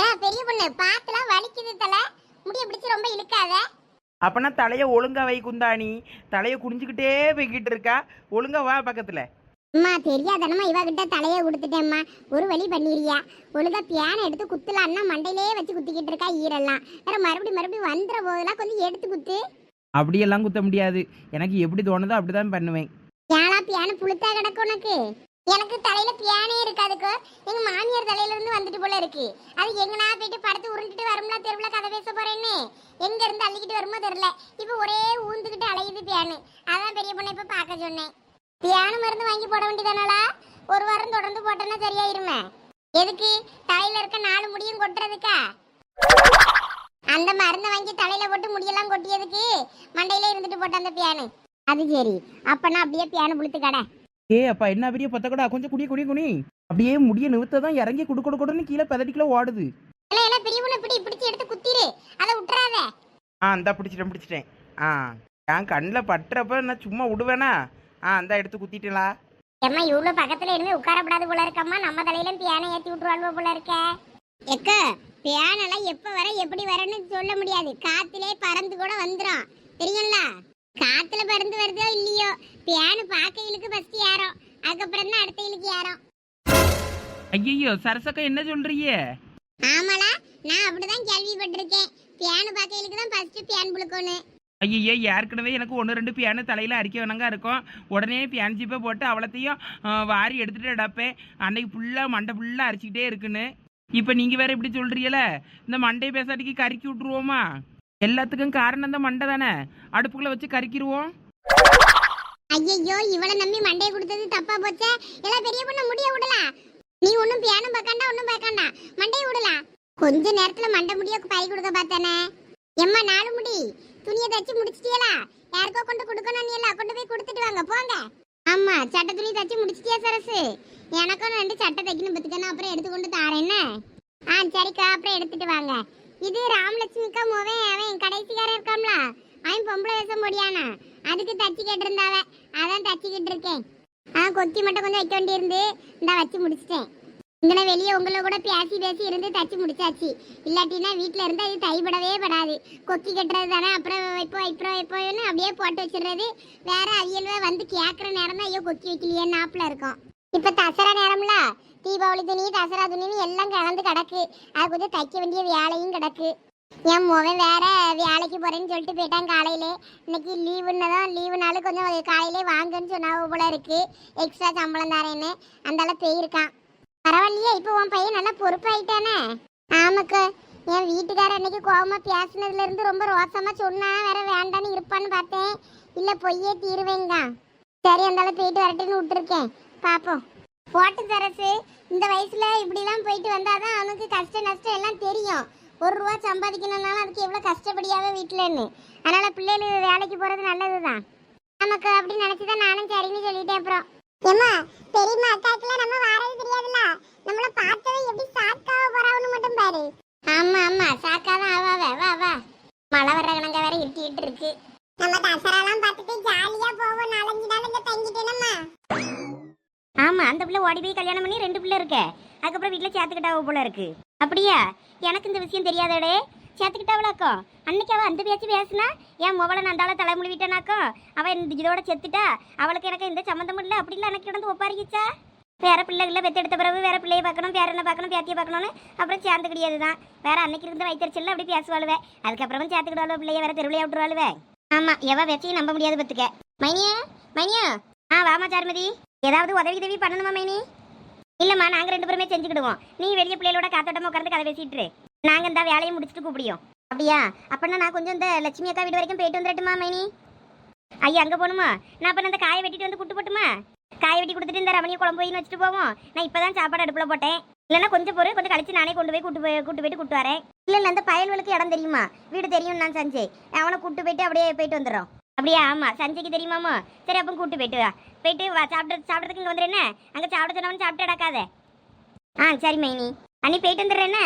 ஏன் பெரிய பொண்ணு பாத்துலாம் வலிக்குது தலை. முடிய பிடிச்சு ரொம்ப இழுக்காத. அப்பனா தலையை ஒழுங்கா வை குந்தாணி. தலையை குனிஞ்சுக்கிட்டே போய்கிட்டு இருக்கா. ஒழுங்கா வா பக்கத்துல. அம்மா தெரியாதனமா இவ கிட்ட தலையை கொடுத்துட்டேம்மா ஒரு வழி பண்ணிடுறியா? ஒழுங்கா பியானை எடுத்து குத்துலான்னா மண்டையிலே வச்சு குத்திக்கிட்டு இருக்கா ஈரெல்லாம். வேற மறுபடியும் மறுபடியும் வந்துற போதெல்லாம் கொஞ்சம் எடுத்து குத்து. அப்படியெல்லாம் குத்த முடியாது. எனக்கு எப்படி தோணுதோ அப்படிதான் பண்ணுவேன். ஏனா பியானு புளுத்தா கிடக்கு உனக்கு? எனக்கு தலையில பியானே இருக்காதுக்கு எங்க மாமியார் தலையில இருந்து வந்துட்டு போல இருக்கு. அது எங்கனா போயிட்டு படுத்து உருண்டுட்டு வரும்ல தெருவுல கதை பேச போறேன்னு. எங்க இருந்து அள்ளிக்கிட்டு வருமோ தெரியல. இப்ப ஒரே ஊந்துக்கிட்டு அலையுது பியானு அதான் பெரிய பொண்ணை இப்ப பார்க்க சொன்னேன். பியானு மருந்து வாங்கி போட வேண்டியதானடா? ஒரு வாரம் தொடர்ந்து போட்டேன்னா சரியாயிருமே. எதுக்கு? தலையில இருக்க நாலு முடியும் கொட்டுறதுக்கா? அந்த மருந்தை வாங்கி தலையில போட்டு முடியெல்லாம் கொட்டியதுக்கு மண்டையில இருந்துட்டு போட்ட அந்த பியானு அது சரி. அப்பனா அப்படியே பியானு புளுத்து கடை. ஏ அப்பா என்ன பெரிய பொத்தக்கடா கொஞ்சம் குடி குடி குனி. அப்படியே முடிய நிறுத்த தான் இறங்கி குடு குடு குடுன்னு கீழே பதட்டிக்கில ஓடுது. இல்ல பெரியவனை பிடி பிடிச்சு எடுத்து குத்திரு. அதை விட்டுறாத ஆ இந்தா பிடிச்சிட்டேன் பிடிச்சிட்டேன். ஆ என் கண்ணில் பட்டுறப்ப நான் சும்மா விடுவேனா? ஆ இந்தா எடுத்து குத்திட்டேங்களா ஏம்மா இவ்வளவு பக்கத்துல இருந்து உட்காரப்படாது போல இருக்கம்மா. நம்ம தலையில பியானை ஏத்தி விட்டுருவாள்வோ போல இருக்க. எக்க பியானெல்லாம் எப்ப வர எப்படி வரன்னு சொல்ல முடியாது. காத்திலே பறந்து கூட வந்துரும். தெரியும்ல? காத்துல பறந்து வருதோ இல்லையோ? பியானு பார்க்க இழுக்கு ஃபர்ஸ்ட் யாரும் அதுக்கப்புறம் தான் அடுத்த இழுக்கு யாரும் ஐயோ சரசக்கா என்ன சொல்றீங்க? ஆமாடா நான் அப்படிதான் கேள்விப்பட்டிருக்கேன். பியானு பார்க்க இழுக்கு தான் ஃபர்ஸ்ட் பியான் புழுக்கணும் ஐயோ ஏற்கனவே எனக்கு ஒன்று ரெண்டு பியானு தலையில் அரிக்க வேணங்க இருக்கும். உடனே பியான் ஜிப்பை போட்டு அவ்வளோத்தையும் வாரி எடுத்துட்டு அடப்பேன் அன்னைக்கு ஃபுல்லாக மண்டை ஃபுல்லாக அரிச்சிக்கிட்டே இருக்குன்னு. இப்போ நீங்கள் வேற இப்படி சொல்கிறீங்கள இந்த மண்டை பேசாட்டிக்கு கருக்கி விட்ருவோமா எல்லாத்துக்கும் காரணம் தான் மண்டை தானே? அடுப்புக்குள்ள வச்சு கறிக்கிருவோம். ஐயோ இவளை நம்பி மண்டையை கொடுத்தது தப்பா போச்சே. எல்லாம் பெரிய பொண்ணு முடிய விடலாம் நீ ஒன்னும் பியானும் பார்க்காண்டா ஒன்னும் பார்க்காண்டா. மண்டையை விடலாம் கொஞ்ச நேரத்துல மண்டை முடிய பறி கொடுக்க பார்த்தானே. எம்மா நாலு முடி. துணியை தச்சு முடிச்சிட்டியலா? யாருக்கோ கொண்டு கொடுக்கணும் நீ எல்லாம் கொண்டு போய் கொடுத்துட்டு வாங்க போங்க. ஆமா சட்டை துணி தச்சு முடிச்சிட்டியா சரசு? எனக்கும் ரெண்டு சட்டை தைக்கணும் பத்துக்கணும் அப்புறம் எடுத்து கொண்டு தாரேன்னு ஆ சரிக்கா அப்புறம் எடுத்துட்டு வாங்க. இது ராமலட்சுமிக்கா மோவே அவன் கடைசிக்காரன் இருக்காம்ல அவன் பொம்பளை வேஷம் முடியானா அதுக்கு தச்சு கேட்டிருந்தாவ. அதான் தச்சுக்கிட்டு இருக்கேன். ஆ கொக்கி மட்டும் கொஞ்சம் வைக்க வேண்டியிருந்து இந்த வச்சு முடிச்சிட்டேன். இங்கே வெளியே உங்களை கூட பேசி பேசி இருந்து தச்சு முடிச்சாச்சு. இல்லாட்டினா வீட்டில் இருந்து அது தைப்படவே படாது. கொக்கி கட்டுறது தானே அப்புறம் வைப்போம் இப்போ வைப்போம்னு அப்படியே போட்டு வச்சிடுறது. வேற அவியல்வே வந்து கேட்குற நேரம் தான் ஐயோ கொக்கி வைக்கலையே நாப்பில் இருக்கும். இப்போ தசரா நேரம்ல தீபாவளி துணி தசரா துணின்னு எல்லாம் கலந்து கிடக்கு. அது கொஞ்சம் தைக்க வேண்டிய வேலையும் கிடக்கு. என் முகம் வேற வேலைக்கு போறேன்னு சொல்லிட்டு போயிட்டான் காலையிலே. இன்னைக்கு லீவுன்னு தான் லீவுனாலும் கொஞ்சம் காலையிலே வாங்கன்னு சொன்னா போல இருக்கு. எக்ஸ்ட்ரா சம்பளம் தரேன்னு. அந்தால போயிருக்கான். பரவாயில்லையே இப்போ உன் பையன் நல்லா பொறுப்பாயிட்டானே. ஆமாக்கா என் வீட்டுக்காரர் அன்னைக்கு கோவமா பேசினதுல இருந்து ரொம்ப ரோசமா சொன்னா வேற வேண்டான்னு இருப்பான்னு பார்த்தேன். இல்லை பொய்யே தீருவேங்க சரி அந்தால போயிட்டு வரட்டுன்னு விட்டுருக்கேன். பார்ப்போம் போட்டு தரசு. இந்த வயசுல இப்படிலாம் போயிட்டு வந்தாதான் அவனுக்கு கஷ்ட நஷ்டம் எல்லாம் தெரியும். ஒரு ரூபா சம்பாதிக்கணும்னாலும் அதுக்கு எவ்வளவு கஷ்டப்படியாவே வீட்டுலன்னு. அதனால பிள்ளைகள் வேலைக்கு போறது நல்லதுதான். நமக்கு அப்படி நினைச்சுதான் நானும் சரின்னு சொல்லிட்டேன் அப்புறம். ஏமா பெரியம்மா அக்காக்கெல்லாம் நம்ம வாரது தெரியாதுல்ல? நம்மள பார்த்தவே எப்படி சாக்காவ போறாவன்னு மட்டும் பாரு. ஆமா ஆமா. சாக்காதான் ஆவாவ. வா வா. மழை வர்ற கணங்க வேற இருட்டிட்டு இருக்கு. நம்ம தசராலாம் பார்த்துட்டு ஜாலியா போவோம் நாலஞ்சு அந்த பிள்ளை ஓடி போய் கல்யாணம் பண்ணி ரெண்டு பிள்ளை இருக்க. அதுக்கப்புறம் வீட்டில் சேர்த்துக்கிட்டாவ போல இருக்கு. அப்படியா? எனக்கு இந்த விஷயம் தெரியாதடே. சேர்த்துக்கிட்டாவளாக்கோ? அன்னைக்கு அவள் அந்த பேச்சு பேசுனா என் முவளை நந்தால தலைமுடி விட்டனாக்கோ அவள் இந்த இதோட செத்துட்டா? அவளுக்கு எனக்கு எந்த சம்மந்தமும் இல்லை. அப்படி இல்லை எனக்கு கிடந்து ஒப்பாரிக்கிச்சா? வேற பிள்ளைகளை பெற்று எடுத்த பிறகு வேற பிள்ளையை பார்க்கணும் வேற என்ன பார்க்கணும் பேத்தியை பார்க்கணும்னு அப்புறம் சேர்ந்து கிடையாது தான் வேற அன்னைக்கு இருந்த வைத்தறிச்சல்ல அப்படி பேசுவாளுவே. அதுக்கப்புறம் சேர்த்துக்கிடுவாள் பிள்ளைய வேற தெருவிலையா விட்டுருவாளுவே. ஆமா எவ பேச்சையும் நம்ப முடியாது பத்துக்க மைனியா மைனியா. ஆ வாமா சார்மதி. ஏதாவது உதவி உதவி பண்ணணுமா மைனி? இல்லைம்மா நாங்க ரெண்டு பேருமே செஞ்சுக்கிடுவோம். நீ வெளிய பிள்ளைகளோட காத்தோட்டமா உட்கார்ந்து கதை பேசிட்டு நாங்கள் நாங்க இந்த வேலையை முடிச்சுட்டு கூப்பிடியோம். அப்படியா? அப்படின்னா நான் கொஞ்சம் இந்த லட்சுமி அக்கா வீடு வரைக்கும் போயிட்டு வந்துடட்டுமா மைனி? ஐயா அங்க போகணுமா? நான் அப்புறம் இந்த காயை வெட்டிட்டு வந்து கூட்டு போட்டுமா? காயை வெட்டி கொடுத்துட்டு இந்த ரமணியை குழம்பு போயின்னு வச்சுட்டு போவோம். நான் இப்பதான் சாப்பாடு அடுப்புல போட்டேன். இல்லைன்னா கொஞ்சம் பொறு கொஞ்சம் கழிச்சு நானே கொண்டு போய் கூட்டு போய் கூட்டு போயிட்டு கூட்டு வரேன். இல்ல இல்லை அந்த பயல்களுக்கு இடம் தெரியுமா? வீடு தெரியும் நான் சஞ்சய் அவனை கூட்டு போயிட்டு அப்படியே போயிட்டு வந்துடுறோம். அப்படியா? ஆமா. சஞ்சய்க்கு தெரியுமாமா? சரி அப்போ கூட்டு போயிட்டு வா. போயிட்டு வா. சாப்பிட்டு சாப்பிட்றதுக்கு இங்கே வந்துடுறேன்னு அங்கே சாப்பிட சொன்னவன் சாப்பிட்டு அடக்காத ஆ சரி மைனி. அண்ணி போயிட்டு வந்துடுறேன்னு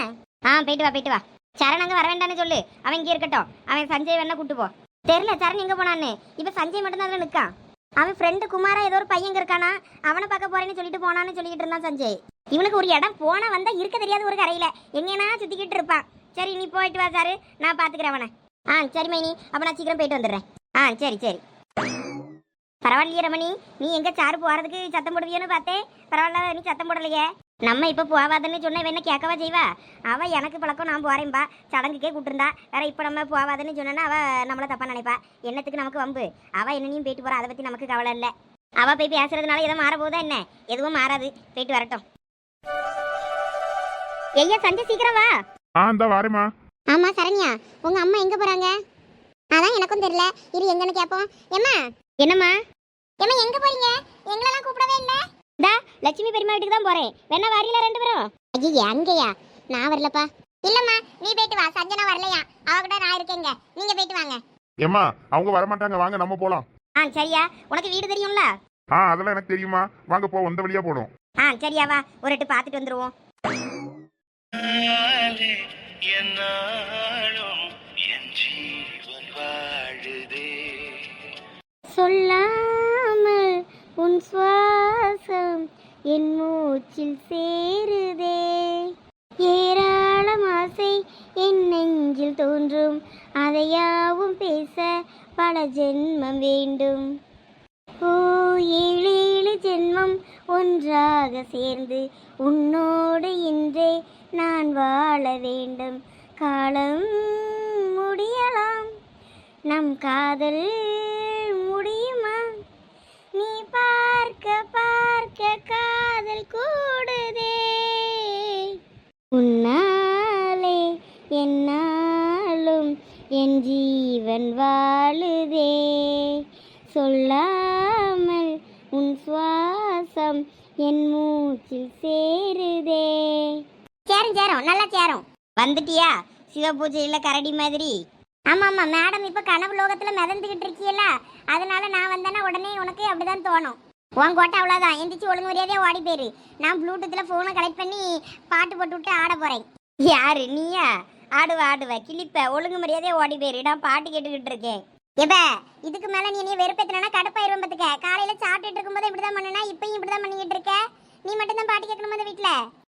ஆ போயிட்டு வா போயிட்டு வா. சரண் அங்கே வர வேண்டாம்னு சொல்லு. அவன் இங்கே இருக்கட்டும். அவன் சஞ்சய் வேணா கூட்டு போ. தெரியல சரண் எங்கே போனான்னு. இப்போ சஞ்சய் மட்டும்தான் நிற்கான் அவன் ஃப்ரெண்டு குமாரா ஏதோ ஒரு பையன் இருக்கானா? அவனை பார்க்க போறேன்னு சொல்லிட்டு போனான்னு சொல்லிட்டு இருந்தான் சஞ்சய். இவனுக்கு ஒரு இடம் போனா வந்தா இருக்க தெரியாத ஒரு கரையில. எங்கேனா சுத்திக்கிட்டு இருப்பான். சரி நீ போயிட்டு வா சாரு. நான் பாத்துக்கிறேன் அவனை. ஆ சரி மைனி. அப்ப நான் சீக்கிரம் போயிட்டு வந்துடுறேன். ஆ சரி சரி. பரவாயில்லையே ரமணி. நீ எங்க சாரு போறதுக்கு சத்தம் போடுவியோன்னு பார்த்தேன் பரவாயில்ல நீ சத்தம் போடலையே. நம்ம இப்ப போவாதன்னு சொன்ன என்ன கேட்கவா செய்வா? அவ எனக்கு பழக்கம் நான் போறேன்பா. சடங்குக்கே கூட்டிருந்தா வேற இப்ப நம்ம போவாதன்னு சொன்னா அவ நம்மள தப்பா நினைப்பா. என்னத்துக்கு நமக்கு வம்பு? அவ என்னனையும் போயிட்டு போறா. அதை பத்தி நமக்கு கவலை இல்ல. அவ போய் பேசுறதுனால எதுவும் மாற போகுதா என்ன? எதுவும் மாறாது. போயிட்டு வரட்டும். ஐயா சஞ்சய் சீக்கிரம் வா. ஆ இந்த வாரேம்மா. ஆமா சரண்யா. உங்க அம்மா எங்க போறாங்க? அதான் எனக்கும் தெரியல. இரு எங்கன்னு கேப்போம். ஏம்மா? என்னம்மா? ஏம்மா எங்க போறீங்க? எங்களெல்லாம் கூப்பிடவே இல்ல. டா லட்சுமி பெரியம்மா வீட்டுக்கு தான் போறேன். வேணா வரீங்களா ரெண்டு பேரும். ஐயா அங்கயா? நான் வரலப்பா. இல்லம்மா நீ போயிட்டு வா. சஞ்சனா வரலையா? அவ கூட நான் இருக்கேங்க. நீங்க போயிட்டு வாங்க. ஏம்மா அவங்க வரமாட்டாங்க. வாங்க நம்ம போலாம். ஆ சரியா. உனக்கு வீடு தெரியும்ல? ஆ அதெல்லாம் எனக்கு தெரியுமா வாங்க போ வந்த வழியா போடும் ஆ சரியா வா. ஒரு எட்டு பார்த்துட்டு வந்துருவோம். என்னாலும் சொல்லாமல் உன் சுவாசம் என் மூச்சில் சேருதே. ஏராளம் ஆசை என் நெஞ்சில் தோன்றும். அதையாவும் பேச பல ஜென்மம் வேண்டும். ஓ ஏழு ஏழு ஜென்மம் ஒன்றாக சேர்ந்து உன்னோடு இன்றே நான் வாழ வேண்டும். காலம் முடியலாம். நம் காதல் பார்க்க காதல் கூடுதே. உன்னாலே என்னாலும் என் ஜீவன் வாழுதே. சொல்லாமல் உன் சுவாசம் என் மூச்சில் சேருதே. சேரும் சேரும் நல்லா சேரும். வந்துட்டியா? சிவபூஜையில் கரடி மாதிரி. ஆமாம் ஆமாம் மேடம் இப்போ கனவு லோகத்தில் மிதந்துக்கிட்டு இருக்கீல்ல அதனால நான் வந்தேன்னா உடனே உனக்கு அப்படிதான் தோணும். உன் கோட்டை அவ்வளவுதான். எந்திரிச்சு ஒழுங்கு மரியாதையா ஓடி போயிரு. நான் ப்ளூடூத்ல போனை கனெக்ட் பண்ணி பாட்டு போட்டு விட்டு ஆட போறேன். யாரு நீயா? ஆடுவ ஆடுவ. கிளிப்ப. ஒழுங்கு மரியாதையா ஓடி போயிரு. நான் பாட்டு கேட்டுக்கிட்டு இருக்கேன். எப்ப இதுக்கு மேல நீ என்னைய வெறுப்பேத்தினா கடுப்பாயிருவேன் பாத்துக்க. காலையில சாப்பிட்டுட்டு இருக்கும்போது இப்படிதான் பண்ணனா இப்பயும் இப்படிதான் பண்ணிக்கிட்டு இருக்க? நீ மட்டும் தான் பாட்டு கேட்கணும் அந்த வீட்ல?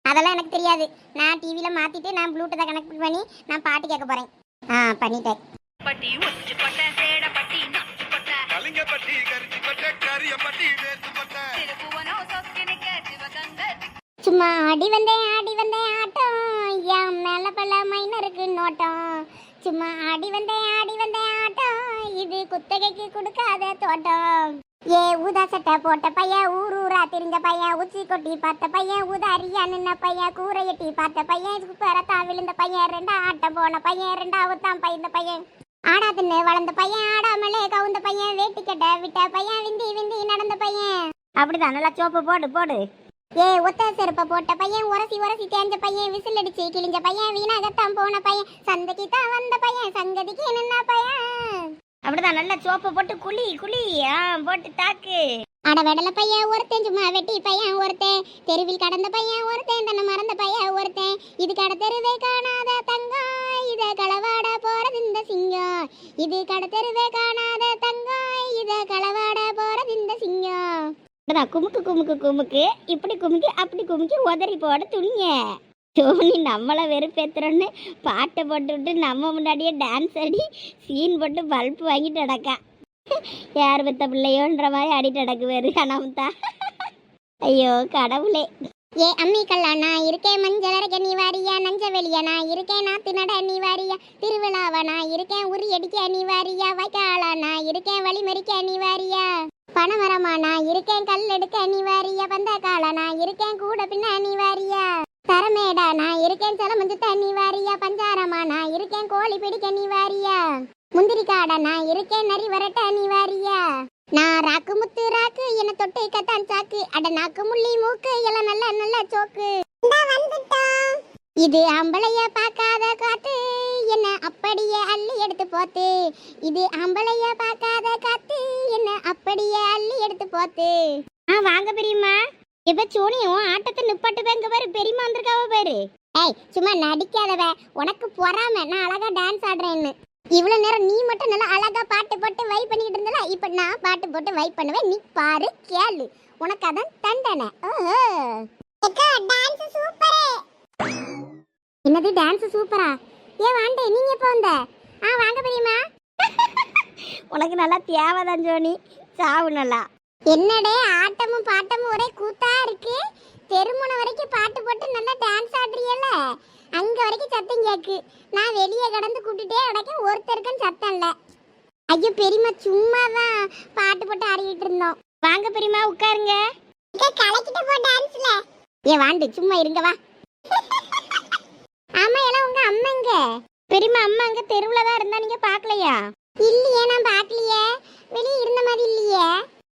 அதெல்லாம் எனக்கு தெரியாது. நான் டிவில மாத்திட்டு நான் ப்ளூடூத்தை கனெக்ட் பண்ணி நான் பாட்டு கேட்க போறேன். ஆ பண்ணிட்டேன். கரியப்பட்டி திருப்புவனோ சும்மா ஆடி வந்தேன் ஆடி வந்தேன் ஆட்டம். என் மேல பல மைனருக்கு நோட்டம். சும்மா ஆடி வந்தேன் ஆடி வந்தேன் ஆட்டம். இது குத்தகைக்கு கொடுக்காத தோட்டம். ஏ ஊதா சட்டை போட்ட பையன் ஊர் ஊரா திரிஞ்ச பையன் உச்சி கொட்டி பார்த்த பையன் ஊதாரியா நின்ன பையன் கூரை எட்டி பார்த்த பையன் குப்பரத்தா விழுந்த பையன் ரெண்டா ஆட்டம் போன பையன் ரெண்டாவதுதான் பயந்த பையன். ஆடாதுன்னு வளர்ந்த பையன் ஆடாமலே கவுந்த பையன் வேட்டி கட்ட விட்ட பையன் விந்தி விந்தி நடந்த பையன். அப்படிதான் நல்லா சோப்பு போடு போடு. ஏ ஒத்த செருப்ப போட்ட பையன் உரசி உரசி தேஞ்ச பையன் விசில் அடிச்சு கிழிஞ்ச பையன் வீணாகத்தான் போன பையன். சந்தைக்கு தான் வந்த பையன் சங்கதிக்கு நின்ன பையன். அப்படிதான் நல்லா சோப்பு போட்டு குழி குழி ஆ போட்டு தாக்கு. அட வெடல பையன் ஒருத்தன் சும்மா வெட்டி பையன் ஒருத்தன். தெருவில் கடந்த பையன் ஒருத்தன் தன்னை மறந்த பையன் ஒருத்தன். இது கட தெருவே காணாத தங்கம். இத களவாட போறது இந்த சிங்கம். இது கடத்தெருவே காணாத தங்கம். இத களவாட போறது இந்த சிங்கம். குமுக்கு குமுக்கு குமுக்கு? இப்படி குமுக்கி அப்படி குமுக்கி உதறி போட துணிங்க. தோனி நம்மளை வெறுப்பேத்துறோன்னு பாட்டை போட்டுவிட்டு நம்ம முன்னாடியே டான்ஸ் ஆடி சீன் போட்டு பல்ப் வாங்கிட்டு நடக்கா. யார் பெத்த பிள்ளையோன்ற மாதிரி அடிட்டு நடக்குவாரு அனாமத்தா ஐயோ கடவுளே. ஏ அம்மி கல்லானா இருக்கேன் மஞ்சள் அரைக்க நீ வாரியா நஞ்ச வெளியனா இருக்கேன் நாத்து நட நீ வாரியா திருவிழாவா இருக்கேன் உரி அடிக்க நீ வாரியா வைக்காளானா இருக்கேன் வழிமறிக்க நீ வாரியா பணமரமானா இருக்கேன் கல் எடுக்க நீ வாரியா பந்த காலா இருக்கேன் கூட பின்ன நீ வாரியா தரமேடா நான் இருக்கேன் செலமஞ்சு தண்ணி வாரியா பஞ்சாரமானா இருக்கேன் கோழி பிடிக்க நீ வாரியா முந்திரி காடானா இருக்கேன் நரி வரட்ட நீ வாரியா நான் ராக்கு முத்து ராக்கு என்ன தொட்டு கத்தான் சாக்கு. அட நாக்கு முள்ளி மூக்கு எல்லாம் சோக்கு. இது அம்பளைய பார்க்காத காத்து. என்ன அப்படியே அள்ளி எடுத்து போத்து. இது அம்பளைய பார்க்காத காத்து. என்ன அப்படியே அள்ளி எடுத்து போத்து. ஆ வாங்க பெரியம்மா. இப்ப சோனியும் ஆட்டத்தை நிப்பாட்டு பேங்க பாரு. பெரியம்மா வந்திருக்காவ பாரு. ஏய் சும்மா நடிக்காதவ. உனக்கு பொறாம. நான் அழகா டான்ஸ் ஆடுறேன்னு. இவ்வளவு நேரம் நீ மட்டும் நல்லா அழகா பாட்டு போட்டு வை பண்ணிக்கிட்டு இருந்தல இப்ப நான் பாட்டு போட்டு வை பண்ணுவேன். நீ பாரு கேளு. உனக்கு அதான் தண்டனை. ஓஹோ. என்னது டான்ஸ் சூப்பரா ஏ வாண்டே நீங்க எப்போ வந்த? ஆ வாங்க பெரியம்மா. உனக்கு நல்லா தேவைதான் ஜோனி. சாவு நல்லா. என்னடே ஆட்டமும் பாட்டமும் ஒரே கூத்தா இருக்கு? தெருமுனை வரைக்கும் பாட்டு போட்டு நல்லா டான்ஸ் ஆடுறியல்ல அங்க வரைக்கும் சத்தம் கேக்கு. நான் வெளியே கடந்து கூட்டிட்டே அடைக்க ஒருத்தருக்கும் சத்தம் இல்ல. ஐயோ பெரியம்மா சும்மா தான் பாட்டு போட்டு ஆடிக்கிட்டு இருந்தோம். வாங்க பெரியம்மா உட்காருங்க. கலக்கிட்டு போ டான்ஸ்ல ஏ வாண்டு சும்மா இருங்க வா. ஆமா எல்லாம் உங்க அம்மா எங்க? பெரியம்மா அம்மா அங்க தெருவுல தான் இருந்தா நீங்க பாக்கலையா இல்லையே நான் பார்க்கலையே. வெளியே இருந்த மாதிரி இல்லையே.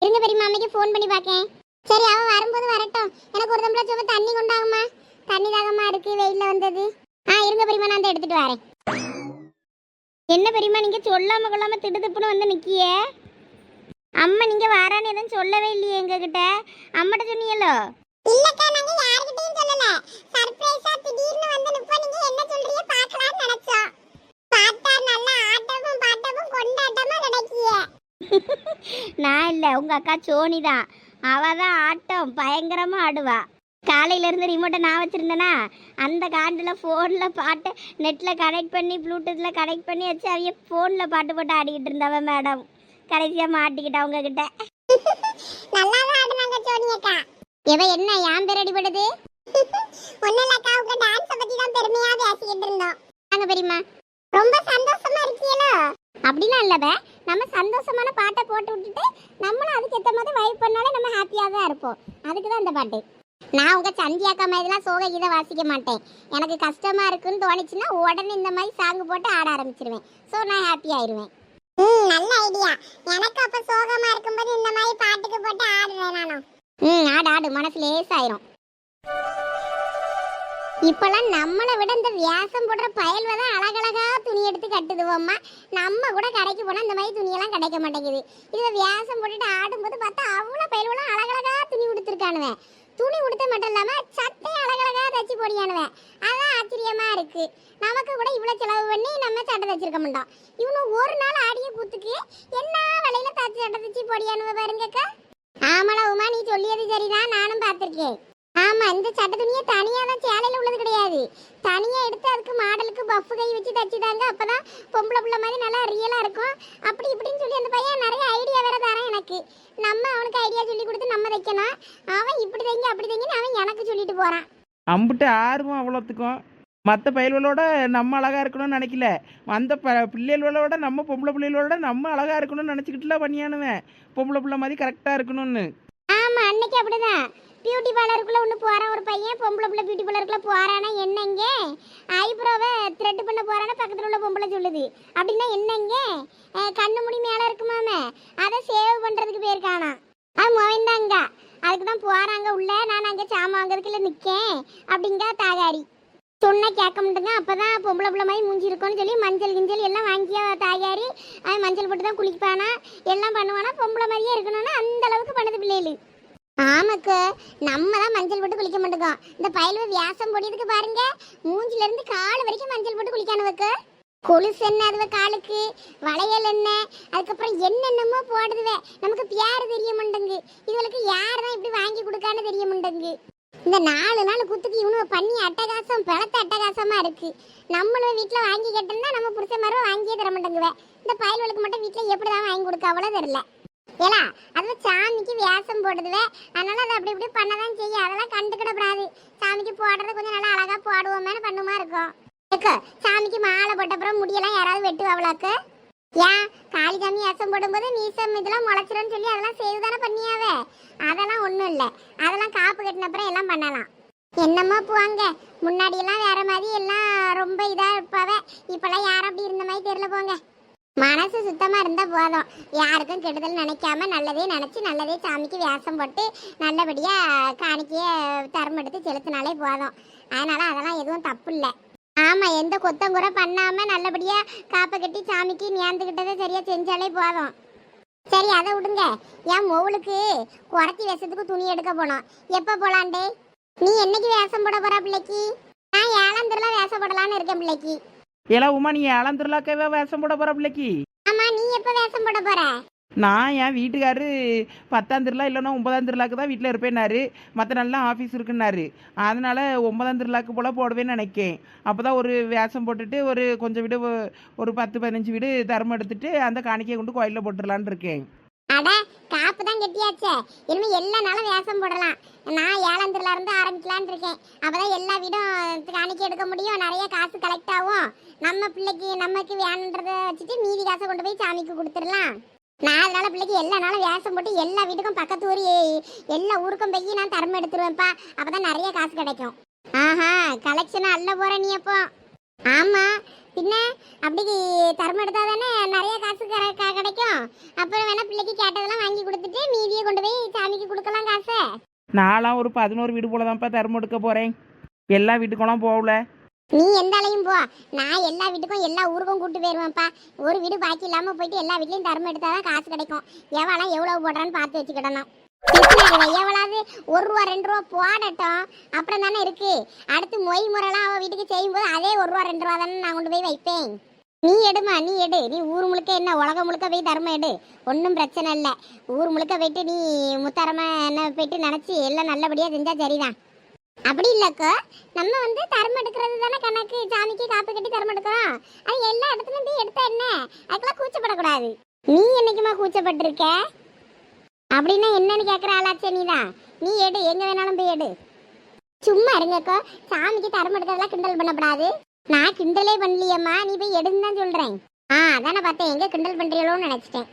இருங்க பெரியம்மா அம்மைக்கு ஃபோன் பண்ணி பார்க்கேன். சரி அவ வரும்போது வரட்டும். எனக்கு ஒரு தம்பளை சும்மா தண்ணி கொண்டாகுமா? தண்ணி தாகமா இருக்கு வெயில்ல வந்தது. ஆ இருங்க பெரியம்மா நான் அதை எடுத்துட்டு வரேன். என்ன பெரியம்மா நீங்க சொல்லாம கொள்ளாம திடுதுப்புன்னு வந்து நிக்கியே? அம்மா நீங்க வாரான்னு எதுவும் சொல்லவே இல்லையே எங்ககிட்ட. அம்மாட்ட சொன்னீங்களோ இல்லக்கா நாங்க யார்கிட்டயும் சொல்லல சர்ப்ரைஸா திடீர்னு வந்து நிப்ப நீங்க என்ன சொல்றீங்க? பார்க்கலாம்னு நினைச்சோம். பார்த்தா நல்லா ஆட்டமும் பாட்டமும் கொண்டாட்டமா கிடைக்கியே நான் இல்ல உங்க அக்கா சோனி தான். அவ தான் ஆட்டம் பயங்கரமா ஆடுவா. காலையில இருந்து ரிமோட்டை நான் வச்சிருந்தேனா அந்த காண்டில் ஃபோனில் பாட்டை நெட்டில் கனெக்ட் பண்ணி ப்ளூடூத்தில் கனெக்ட் பண்ணி வச்சு அவைய ஃபோனில் பாட்டு போட்டு ஆடிக்கிட்டு இருந்தாவ மேடம் கடைசியாக மாட்டிக்கிட்டா உங்ககிட்ட. நல்லா தான் ஆடுனாங்க சோனி அக்கா. இவ என்ன யான் பேர் அடிபடுது ஒண்ணும் இல்லக்கா உங்க டான்ஸ் பத்தி தான் பெருமையா பேசிக்கிட்டு இருந்தோம். பெரியம்மா. ரொம்ப சந்தோஷமா இருக்கீங்களோ அப்படிலாம் இல்லவ நம்ம சந்தோஷமான பாட்டை போட்டு விட்டுட்டு நம்மளும் அதுக்கு ஏத்த மாதிரி வைப் பண்ணாலே நம்ம ஹாப்பியா தான் இருப்போம். அதுக்கு தான் இந்த பாட்டு. நான் உங்க சந்தியாக்கா மாதிரிலாம் சோக கீதை வாசிக்க மாட்டேன். எனக்கு கஷ்டமா இருக்குன்னு தோணுச்சுன்னா உடனே இந்த மாதிரி சாங் போட்டு ஆட ஆரம்பிச்சிருவேன். ஸோ நான் ஹாப்பி ஆயிருவேன் ம் நல்ல ஐடியா எனக்கு அப்ப சோகமா இருக்கும்போது இந்த மாதிரி பாட்டுக்கு போட்டு ஆடுவேன் நானும் ம் ஆடு ஆடு. மனசு லேசாயிரும். இப்பெல்லாம் நம்மளை விட இந்த வியாசம் போடுற பயல்வ தான் அழகழகா துணி எடுத்து கட்டுதுவோம்மா நம்ம கூட கடைக்கு போனால் இந்த மாதிரி துணியெல்லாம் கிடைக்க மாட்டேங்குது. இதில் வியாசம் போட்டுட்டு ஆடும்போது பார்த்தா அவ்வளோ பயல்வெல்லாம் அழகழகா துணி கொடுத்துருக்கானுவேன் துணி கொடுத்த மட்டும் இல்லாமல் சட்டையும் அழகழகா தச்சு போடியானுவேன் அதான் ஆச்சரியமாக இருக்கு. நமக்கு கூட இவ்வளோ செலவு பண்ணி நம்ம சட்டை தச்சிருக்க மாட்டோம். இவனு ஒரு நாள் ஆடிய கூத்துக்கு என்ன விலையில தச்சு சட்டை தச்சு போடியானுவ பாருங்கக்கா. ஆமாடா உமா நீ சொல்லியது சரிதான். நானும் பார்த்துருக்கேன். ஆமா இந்த சட்டை துணியை தனியா தான் சேலையில உள்ளது கிடையாது. தனியா எடுத்து அதுக்கு மாடலுக்கு பஃப் கை வச்சு தச்சுதாங்க அப்பதான் பொம்பளை புள்ள மாதிரி நல்லா ரியலா இருக்கும். அப்படி இப்படின்னு சொல்லி அந்த பையன் நிறைய ஐடியா வேற தரான் எனக்கு. நம்ம அவனுக்கு ஐடியா சொல்லி கொடுத்து நம்ம தைக்கணும். அவன் இப்படி தைங்க அப்படி தைங்கன்னு அவன் எனக்கு சொல்லிட்டு போறான். அம்புட்டு ஆர்வம் அவ்வளோத்துக்கும். மற்ற பயல்களோட நம்ம அழகா இருக்கணும்னு நினைக்கல. அந்த ப பிள்ளைகளோட நம்ம பொம்பளை பிள்ளைகளோட நம்ம அழகா இருக்கணும்னு நினச்சிக்கிட்டுலாம் பண்ணியானுவேன். பொம்பளை பிள்ளை மாதிரி கரெக்டாக இருக்கணும்னு. ஆமா அன்னைக்கு அப்படிதான். பியூட்டி பார்லருக்குள்ளே ஒன்று போகிறான் ஒரு பையன் பொம்பளை பிள்ளை பியூட்டி பார்லருக்குள்ளே போகிறானா என்னங்க ஐப்ரோவை த்ரெட் பண்ண போகிறானா பக்கத்தில் உள்ள பொம்பளை சொல்லுது. அப்படின்னா என்னங்க கண்ணு முடி மேலே இருக்குமாமே? அதை சேவ் பண்ணுறதுக்கு போயிருக்கானா? அது மொயந்தாங்க அதுக்கு தான் போகிறாங்க உள்ள. நான் அங்கே சாமான் வாங்குறதுக்குள்ள நிற்கேன் அப்படிங்க தாகாரி சொன்னால் கேட்க மாட்டேங்க. அப்பதான் பொம்பளை பிள்ளை மாதிரி மூஞ்சி இருக்கும்னு சொல்லி மஞ்சள் கிஞ்சல் எல்லாம் வாங்கிய தாயாரி அது மஞ்சள் போட்டு தான் குளிப்பானா? எல்லாம் பண்ணுவானா? பொம்பளை மாதிரியே இருக்கணும்னா அந்த அளவுக்கு பண்ணுது பிள்ளைகள். ஆமாக்கு. நம்ம தான் மஞ்சள் போட்டு குளிக்க மாட்டோம் இந்த பயலுவ வியாசம் போடியதுக்கு பாருங்க. மூஞ்சில இருந்து கால் வரைக்கும் மஞ்சள் போட்டு குளிக்கானுவக்கு. கொலுசு என்ன அதுவ காலுக்கு? வளையல் என்ன? அதுக்கப்புறம் என்னென்னமோ போடுதுவே. நமக்கு பியார் தெரிய மாட்டேங்கு இவளுக்கு யார் தான் இப்படி வாங்கி கொடுக்கான்னு தெரிய மாட்டேங்கு இந்த நாலு நாள் குத்துக்கு இவனுவ பண்ணி அட்டகாசம் பிளத்த அட்டகாசமா இருக்கு. நம்மளும் வீட்டில் வாங்கி கேட்டோம்னா நம்ம புருஷ மாதிரி வாங்கியே தர மாட்டேங்குவே இந்த பயல்களுக்கு மட்டும் வீட்டில் எப்படி தான் வாங்கி கொடுக்க? அவ்வளோ தெரியல. ஏலா அதுல சாமிக்கு வியாசம் போடுதுவே. அதனால அதை அப்படி இப்படி பண்ணதான் செய்ய அதெல்லாம் கண்டுக்கிடப்படாது. சாமிக்கு போடுறது கொஞ்சம் நல்லா அழகா போடுவோமே பண்ணுமா இருக்கும். சாமிக்கு மாலை போட்டப்புறம் முடியெல்லாம் யாராவது வெட்டுவாங்களாக்கு ஏன்? காளிசாமி வேஷம் போடும்போது மீசம் இதெல்லாம் முளைச்சிரும்னு சொல்லி அதெல்லாம் செய்து தானே பண்ணியாவே? அதெல்லாம் ஒன்றும் இல்லை. அதெல்லாம் காப்பு கட்டினப்புறம் எல்லாம் பண்ணலாம். என்னம்மா போவாங்க. முன்னாடி எல்லாம் வேற மாதிரி எல்லாம் ரொம்ப இதா இருப்பாவே. இப்பெல்லாம் யாரும் அப்படி இருந்த மாதிரி தெரியல போங்க மனசு சுத்தமா இருந்தா போதும். யாருக்கும் கெடுதல் நினைக்காம நல்லதே நினைச்சு நல்லதே சாமிக்கு வேஷம் போட்டு நல்லபடியா காணிக்கைய தரம் எடுத்து செலுத்தினாலே போதும். அதனால அதெல்லாம் எதுவும் தப்பு இல்லை. ஆமா எந்த கொத்தம் கூட பண்ணாம நல்லபடியா காப்பை கட்டி சாமிக்கு ஞாந்துக்கிட்டதை சரியா செஞ்சாலே போதும். சரி அதை விடுங்க. என் மோவளுக்கு குறைச்சி வேஷத்துக்கு துணி எடுக்க போனோம். எப்போ போலாண்டே நீ என்னைக்கு வேஷம் போட போகிற பிள்ளைக்கு? நான் ஏழாம் திருவிழா வேஷம் போடலான்னு இருக்கேன் பிள்ளைக்கு. ஏலா உமா நீ ஏழாம் திருவிழாக்கவே வேஷம் போட போகிற பிள்ளைக்கு? ஆமா நீ எப்போ வேஷம் போட போற? நான் என் வீட்டுக்காரு பத்தாம் திருவிழா இல்லைன்னா ஒன்பதாம் திருவிழாக்கு தான் வீட்டில் இருப்பேன்னாரு. மற்ற நாள்லாம் ஆஃபீஸ் இருக்குன்னாரு. அதனால ஒன்பதாம் திருவிழாக்கு போல் போடுவேன்னு நினைக்கேன். அப்போ தான் ஒரு வேஷம் போட்டுட்டு ஒரு கொஞ்சம் வீடு ஒரு பத்து பதினஞ்சு வீடு தர்மம் எடுத்துட்டு அந்த காணிக்கையை கொண்டு கோயிலில் போட்டுடலான்னு இருக்கேன். அட காப்பு தான் கெட்டியாச்சே. இனிமே எல்லா நாளும் வேஷம் போடலாம். நான் ஏழாந்திரில இருந்து ஆரம்பிக்கலான்னு இருக்கேன். அப்பதான் எல்லா வீடும் காணிக்கை எடுக்க முடியும். நிறைய காசு கலெக்ட் ஆகும். நம்ம பிள்ளைக்கு நமக்கு வேணுன்றதை வச்சுட்டு மீதி காசை கொண்டு போய் சாமிக்கு கொடுத்துடலாம். நான் அதனால பிள்ளைக்கு எல்லா நாளும் வேஷம் போட்டு எல்லா வீட்டுக்கும் பக்கத்து ஊர் எல்லா ஊருக்கும் போய் நான் தரம் எடுத்துருவேன்ப்பா. அப்பதான் நிறைய காசு கிடைக்கும். ஆஹா கலெக்ஷன் அல்ல போற நீ அப்போ. ஆமா. பின்ன அப்படி தர்மம் எடுத்தா தானே நிறைய காசு கிடைக்கும். அப்புறம் வேணா பிள்ளைக்கு கேட்டதெல்லாம் வாங்கி கொடுத்துட்டு மீதியை கொண்டு போய் சாமிக்கு கொடுக்கலாம் காசை. நான்லாம் ஒரு பதினோரு வீடு போல தான்ப்பா தர்மம் எடுக்க போகிறேன் எல்லா வீட்டுக்கெல்லாம் போகல. நீ எந்த அலையும் போ. நான் எல்லா வீட்டுக்கும் எல்லா ஊருக்கும் கூட்டு போயிருவேன்ப்பா. ஒரு வீடு பாக்கி இல்லாம போயிட்டு எல்லா வீட்லயும் தர்மம் எடுத்தாதான் காசு கிடைக்கும். எவ்வளவு எவ்வளவு போடுறான்னு பார்த்து வச்சுக்கிடணும். எவ்வளவு? ஒரு ரூபா ரெண்டு ரூபா போடட்டும். அப்புறம் தானே இருக்கு. அடுத்து மொய் முறைலாம் அவ வீட்டுக்கு செய்யும்போது அதே ஒரு ரூபா ரெண்டு ரூபா தானே நான் கொண்டு போய் வைப்பேன். நீ எடுமா நீ எடு. நீ ஊர் முழுக்க என்ன உலகம் முழுக்க போய் தர்மம் எடு. ஒன்றும் பிரச்சனை இல்லை. ஊர் முழுக்க போயிட்டு நீ முத்தரமா என்ன போயிட்டு நினச்சி எல்லாம் நல்லபடியாக செஞ்சால் சரிதான். அப்படி இல்லக்கோ. நம்ம வந்து தர்மம் எடுக்கிறது தானே கணக்கு. சாமிக்கு காப்பு கட்டி தர்மம் எடுக்கிறோம். அது எல்லா இடத்துலையும் போய் எடுத்தா என்ன? அதுக்கெல்லாம் கூச்சப்படக்கூடாது. நீ என்னைக்குமா கூச்சப்பட்டிருக்க? அப்படின்னா என்னன்னு கேட்குற ஆளாச்சே நீதான் நீ எடு எங்க வேணாலும் போய் எடு. சும்மா இருங்கக்கோ. சாமிக்கு தரம் எடுக்கிறதெல்லாம் கிண்டல் பண்ணப்படாது. நான் கிண்டலே பண்ணலையம்மா நீ போய் எடுன்னு தான் சொல்றேன். ஆ அதானே பார்த்தேன். எங்க கிண்டல் பண்ணுறீங்களோன்னு நினைச்சிட்டேன்.